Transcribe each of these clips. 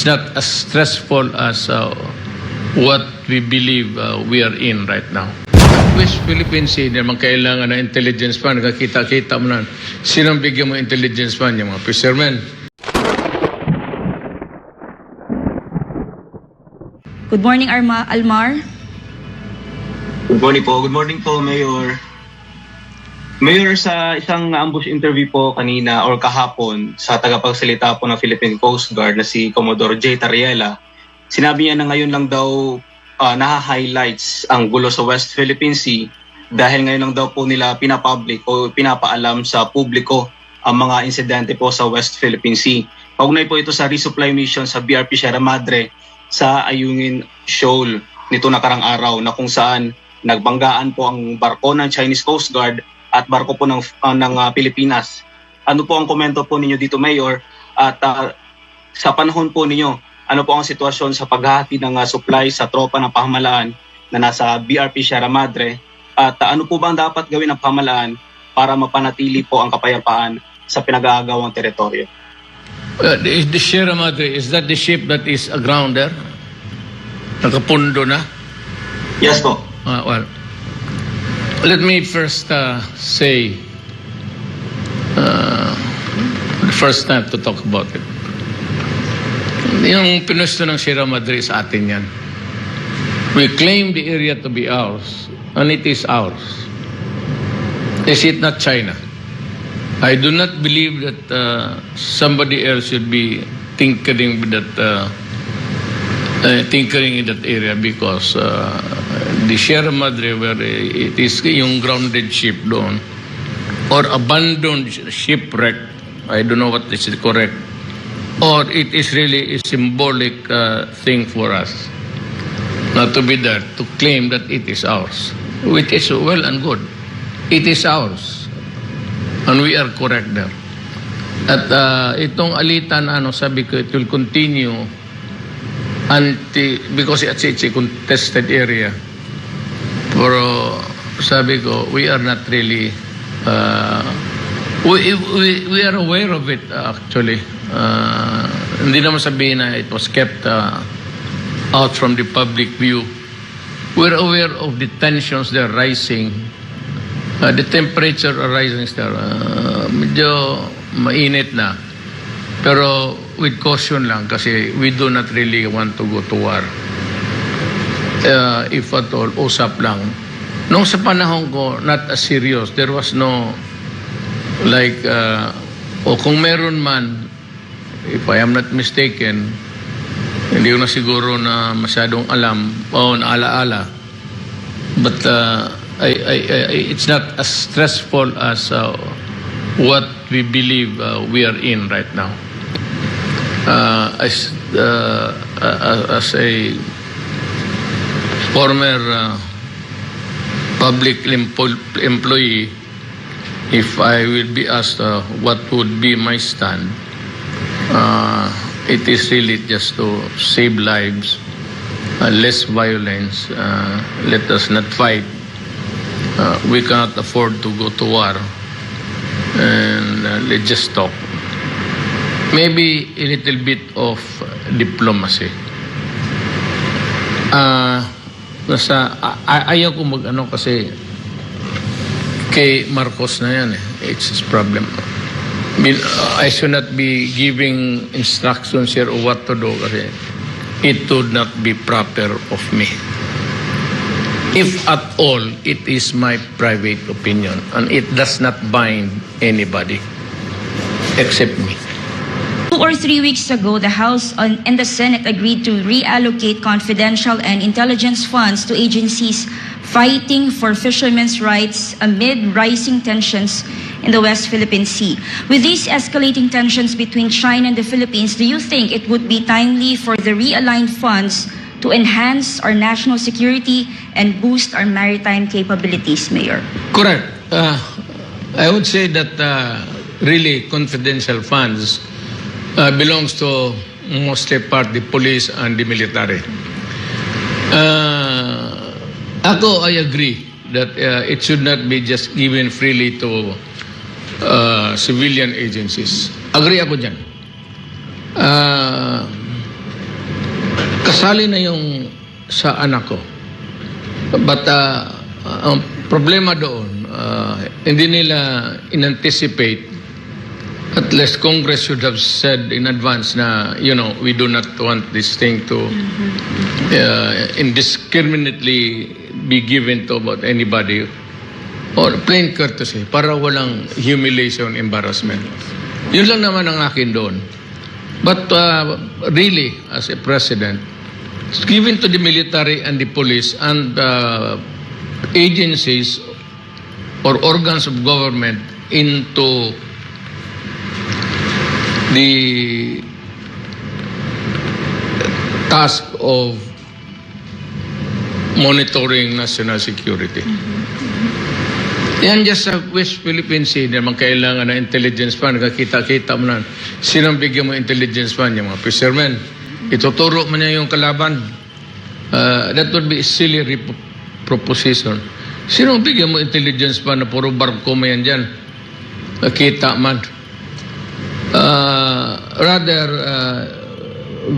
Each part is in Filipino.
it's not as stressful as uh, what we believe uh, we are in right now. West Philippine Sea, naman kailangan ng intelligence man. Nakakita-kita mo na. Sino ang bigyan mo intelligence man? Yung mga fishermen. Good morning, Arma Almar. Good morning po. Good morning po, Mayor. Mayor, sa isang ambush interview po kanina or kahapon sa tagapagsalita po ng Philippine Coast Guard na si Commodore J. Tariela, sinabi niya na ngayon lang daw uh, naha-highlights ang gulo sa West Philippine Sea dahil ngayon lang daw po nila pinapublic o pinapaalam sa publiko ang mga insidente po sa West Philippine Sea. Kaugnay po ito sa resupply mission sa BRP Sierra Madre sa Ayungin Shoal nito nakarang araw na kung saan nagbanggaan po ang barko ng Chinese Coast Guard at barko po ng, uh, ng uh, Pilipinas. Ano po ang komento po ninyo dito, Mayor? At uh, sa panahon po ninyo, ano po ang sitwasyon sa paghahati ng uh, supply sa tropa ng pamahalaan na nasa BRP Sierra Madre? At uh, ano po ba ang dapat gawin ng pamahalaan para mapanatili po ang kapayapaan sa pinag-aagawang teritoryo? Uh, the, the Sierra Madre, is that the ship that is aground there? Nakapundo na? Yes po. Uh, well, let me first uh, say, uh, first time to talk about it. Yung pinusto ng Sierra Madre sa atin yan. We claim the area to be ours, and it is ours. Is it not China? I do not believe that uh, somebody else should be tinkering with that, uh, uh, tinkering in that area because uh, the Sierra Madre where it is yung grounded ship doon or abandoned shipwreck, I don't know what is correct, or it is really a symbolic uh, thing for us not to be there to claim that it is ours, which is well and good. It is ours. And we are correct there. At uh, itong alitan, ano, sabi ko, it will continue until, because it's, it's a contested area. Pero sabi ko, we are not really, uh, we, we, we are aware of it actually. Uh, hindi naman sabihin na it was kept uh, out from the public view. We're aware of the tensions that are rising. Uh, the temperature are rising sir. Uh, medyo mainit na. Pero with caution lang kasi we do not really want to go to war. Uh, if at all, usap lang. Nung sa panahon ko, not as serious. There was no, like, uh, o kung meron man, if I am not mistaken, hindi ko na siguro na masyadong alam o naalaala. But uh, I, I, I, it's not as stressful as uh, what we believe uh, we are in right now. Uh, as, uh, as a former uh, public employee, if I will be asked uh, what would be my stand, uh, it is really just to save lives, uh, less violence. Uh, let us not fight. Uh, we cannot afford to go to war. And uh, let's just talk. Maybe a little bit of diplomacy. Ah, nasa a- a- ayaw ko mag ano kasi kay Marcos na yan eh. It's his problem. Uh, I should not be giving instructions here of what to do kasi it would not be proper of me. If at all, it is my private opinion and it does not bind anybody except me. Or three weeks ago, the House and the Senate agreed to reallocate confidential and intelligence funds to agencies fighting for fishermen's rights amid rising tensions in the West Philippine Sea. With these escalating tensions between China and the Philippines, do you think it would be timely for the realigned funds to enhance our national security and boost our maritime capabilities, Mayor? Correct. Uh, I would say that uh, really confidential funds uh, belongs to mostly part the police and the military. Uh, ako, I agree that uh, it should not be just given freely to uh, civilian agencies. Agree ako dyan. Uh, kasali na yung sa anak ko. But uh, ang problema doon, uh, hindi nila in-anticipate at least Congress should have said in advance na, you know, we do not want this thing to uh, indiscriminately be given to about anybody or plain courtesy para walang humiliation, embarrassment. Yun lang naman ang akin doon. But uh, really, as a president, it's given to the military and the police and uh, agencies or organs of government into the task of monitoring national security. Yan just sa West Philippine Sea, naman kailangan ng intelligence fan. Nakakita-kita mo na, sinong bigyan mo intelligence fan? Yung mga fishermen. Ituturo mo niya yung kalaban. Uh, that would be a silly proposition. Sinong bigyan mo intelligence fan na puro barko mo yan dyan? Nakita man. Uh, rather, uh,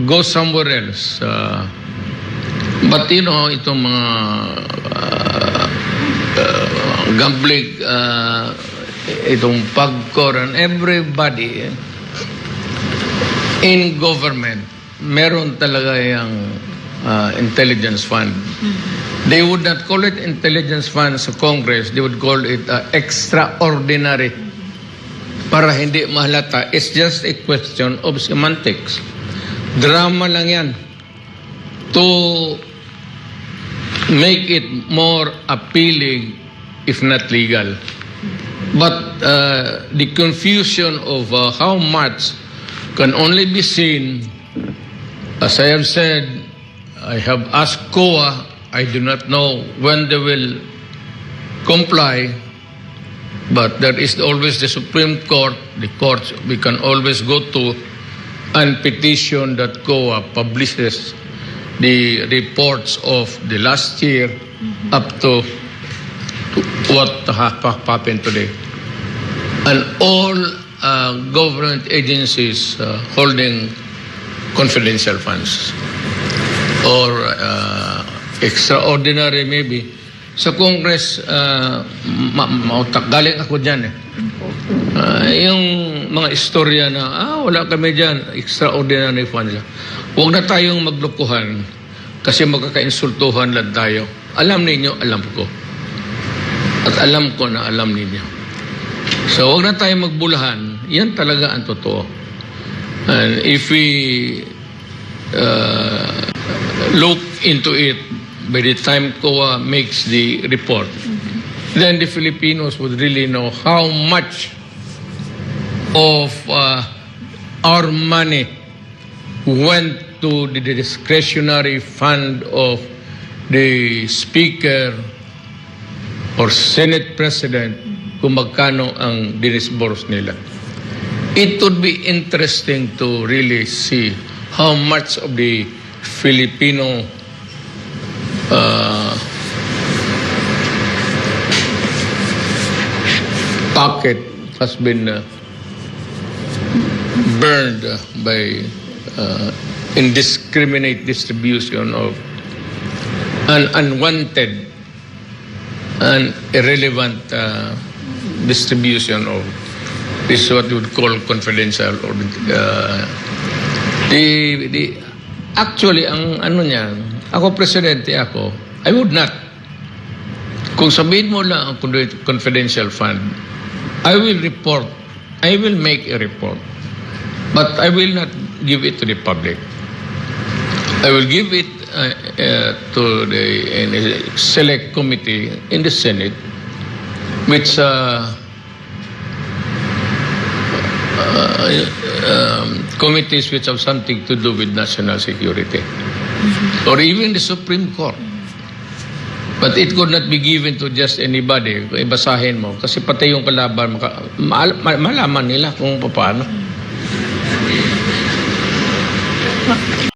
go somewhere else. Uh, but you know, itong mga uh, uh, gambling, uh, itong pagkor and everybody in government, meron talaga yung uh, intelligence fund. They would not call it intelligence fund sa Congress. They would call it uh, extraordinary para hindi mahalata. It's just a question of semantics. Drama lang yan to make it more appealing if not legal. But uh, the confusion of uh, how much can only be seen, as I have said, I have asked COA, I do not know when they will comply, but there is always the Supreme Court, the courts we can always go to, and petition that COA publishes the reports of the last year up to, to what ha- ha- happened today. And all uh, government agencies uh, holding confidential funds or uh, extraordinary maybe. Sa Congress, uh, ma- mautak. Galing ako dyan eh. Ah, yung mga istorya na, ah, wala kami dyan, extraordinary funds. Huwag na tayong maglukuhan kasi magkakainsultuhan lang tayo. Alam ninyo, alam ko. At alam ko na alam ninyo. So, huwag na tayong magbulahan. Yan talaga ang totoo. And if we uh, look into it by the time COA makes the report, then the Filipinos would really know how much of uh, our money went to the discretionary fund of the Speaker or Senate President kung magkano ang dinisburse nila. It would be interesting to really see how much of the Filipino uh, pocket has been uh, burned by uh, indiscriminate distribution of an unwanted and irrelevant uh, distribution of this is what we would call confidential or uh, the, the actually ang ano niya ako presidente ako I would not. Kung sabihin mo lang ang confidential fund I will report. I will make a report. But I will not give it to the public. I will give it uh, uh, to the a select committee in the Senate, which uh, uh, um, committees which have something to do with national security, or even the Supreme Court. But it could not be given to just anybody. Ibasahin mo, kasi pati yung kalaban, ma- ma- malaman nila kung paano.